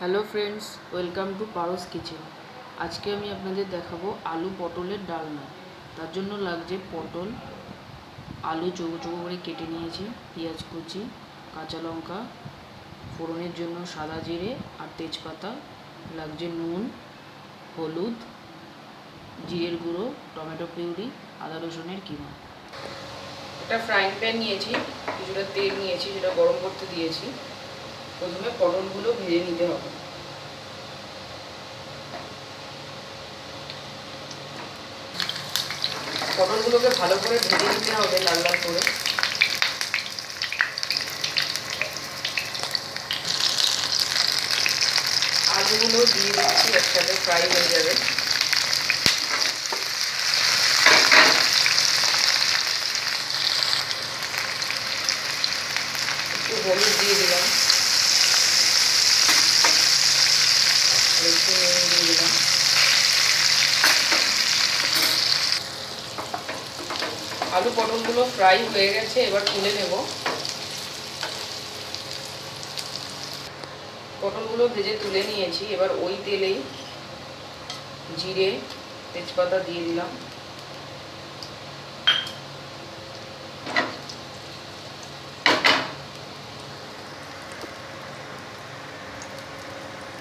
Hello friends, welcome to Paras kitchen. আজকে আমি আপনাদের দেখাবো আলু পটলের ডালনা। তার জন্য লাগছে পটল, আলু চৌকো চৌকো করে কেটে নিয়েছি, পেঁয়াজ কুচি, কাঁচা লঙ্কা, ফোড়নের জন্য সাদা জিরে আর তেজপাতা, লাগছে নুন, হলুদ, জিরের গুঁড়ো, টমেটো পিউরি, আদা রসুনের কিমা। একটা ফ্রাইং প্যান নিয়েছি, কিছুটা তেল নিয়েছি সেটা গরম করতে দিয়েছি। প্রথমে পটলগুলো ভেজে নিতে হবে। পটলগুলোকে ভালো করে ভেজে নিতে হবে লাল লাল করে। আলুগুলো দিয়ে দিচ্ছি, একসাথে ফ্রাই হয়ে যাবে। হলুদ দিয়ে দিলাম। আলু পটলগুলো ফ্রাই হয়ে গেছে, এবার তুলে নেব। পটলগুলো ভেজে তুলে নিয়েছি, এবার ওই তেলেই জিরে, তেজপাতা দিয়ে দিলাম।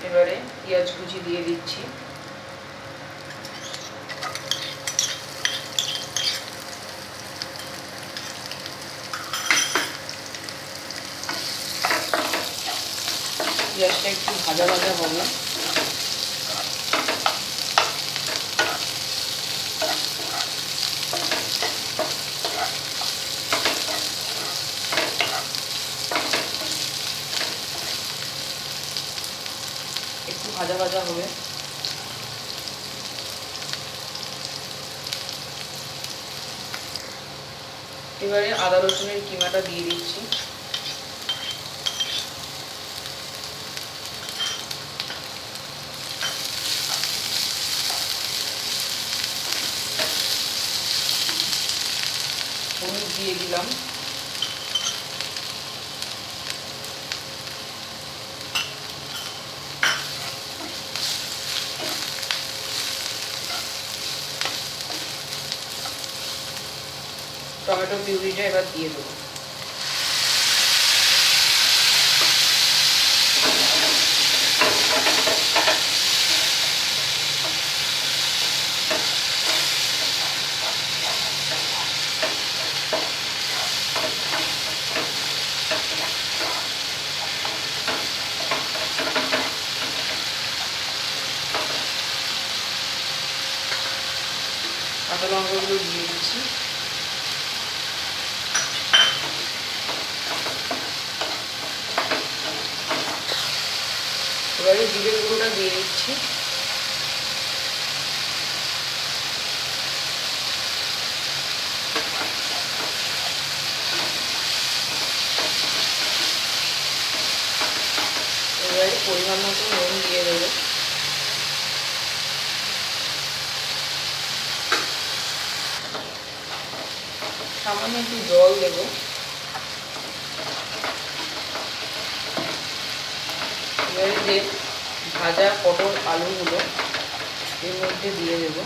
এবারে পেঁয়াজ কুচি দিয়ে দিচ্ছি। পেঁয়াজটা একটু ভাজা ভাজা হবে। ভাজা ভাজা হবে। এবারে আদা রসুনের কিমাটা দিয়ে দিচ্ছি। হলুদ দিয়ে দিলাম। টমেটো পিউরিটা এবার দিয়ে দেবো। কাঁচা লঙ্কাগুলো দিয়ে দিচ্ছি। এবারে জিরের গুঁড়োটা দিয়ে দিচ্ছি। এবারে পরিমাণ মতো নুন দিয়ে দেবো। সামান্য একটু জল দেব। যে ভাজা পটল আলুগুলো এর মধ্যে দিয়ে দেব।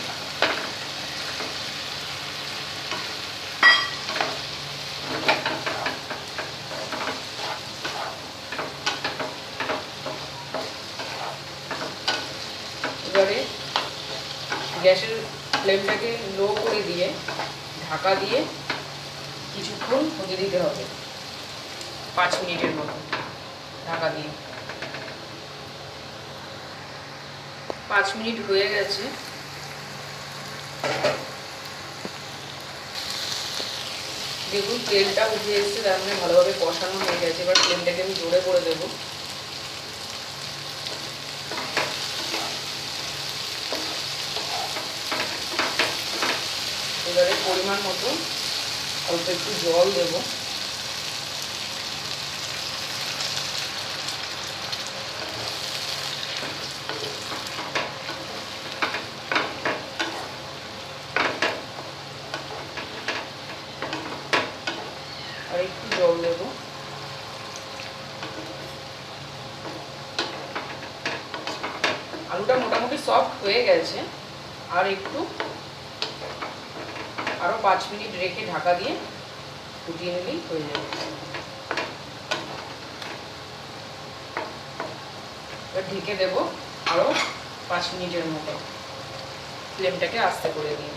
এবারে গ্যাসের ফ্লেমটাকে লো করে দিয়ে ঢাকা দিয়ে কিছুক্ষণ হতে দিতে হবে, পাঁচ মিনিটের মতো ঢাকা দিয়ে। পাঁচ মিনিট হয়ে গেছে। দেখুন, তেলটা উঠে এসছে, তার মানে ভালোভাবে কষানো হয়ে গেছে। এবার ফ্লেমটাকে আমি জোরে করে দেবো। এবারে পরিমাণ মতো অল্প একটু জল দেব আর একটু জল দেব আলুটা মোটামুটি সফট হয়ে গেছে। আর একটু আরও পাঁচ মিনিট রেখে ঢাকা দিয়ে ফুটিয়ে নিলেই হয়ে যাবে। ঢেকে দেবো আরও পাঁচ মিনিটের মতো। ফ্লেমটাকে আস্তে করে দিই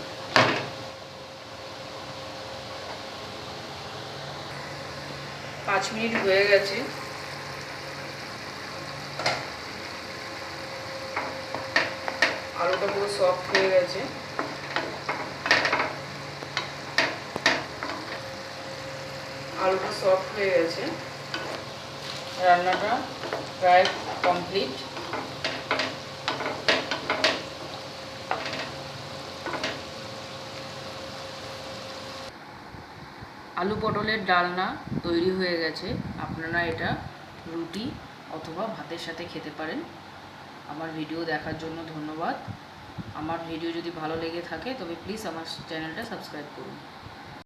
পাঁচ মিনিট হয়ে গেছে। আলুটা পুরো সফট হয়ে গেছে। আলুটা সফট হয়ে গেছে। রান্নাটা প্রায় কমপ্লিট আলু পটলের ডালনা তৈরি হয়ে গেছে। আপনারা এটা রুটি অথবা ভাতের সাথে খেতে পারেন। আমার ভিডিও দেখার জন্য ধন্যবাদ। আমার ভিডিও যদি ভালো লেগে থাকে তবে প্লিজ আমার চ্যানেলটা সাবস্ক্রাইব করুন।